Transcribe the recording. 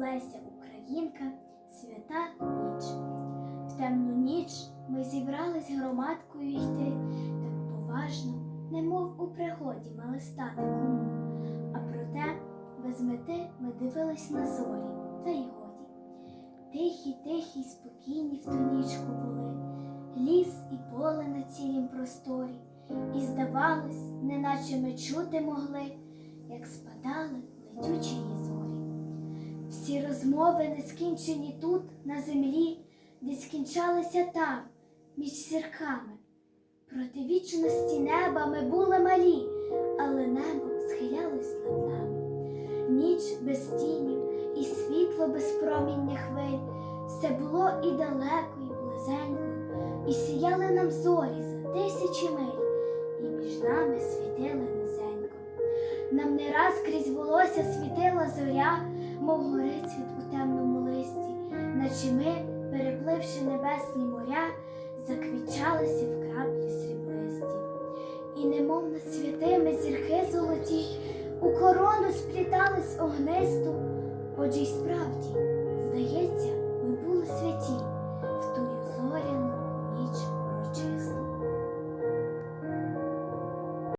Леся Українка, свята ніч. В темну ніч ми зібрались громадкою йти, так поважно, немов у пригоді мали стати кому. А проте без мети ми дивились на зорі, та й годі. Тихі, тихі, спокійні в ту нічку були, ліс і поле на цілім просторі, і здавалось, неначе ми чути могли, як спадали летючі Всі розмови не скінчені тут, на землі, де скінчалися там, між зірками. Проти вічності неба ми були малі, але небо схилялось над нами. Ніч без тінів і світло без проміння хвиль, все було і далеко, і близенько, і сіяли нам зорі за тисячі миль, і між нами світили низенько. Нам не раз крізь волосся світила зоря, мов від у темному листі, наче ми, перепливши небесні моря, заквічалися в краплі сріблисті. І немов над святими зірки золоті, у корону сплітались огнисту, отже й справді, здається,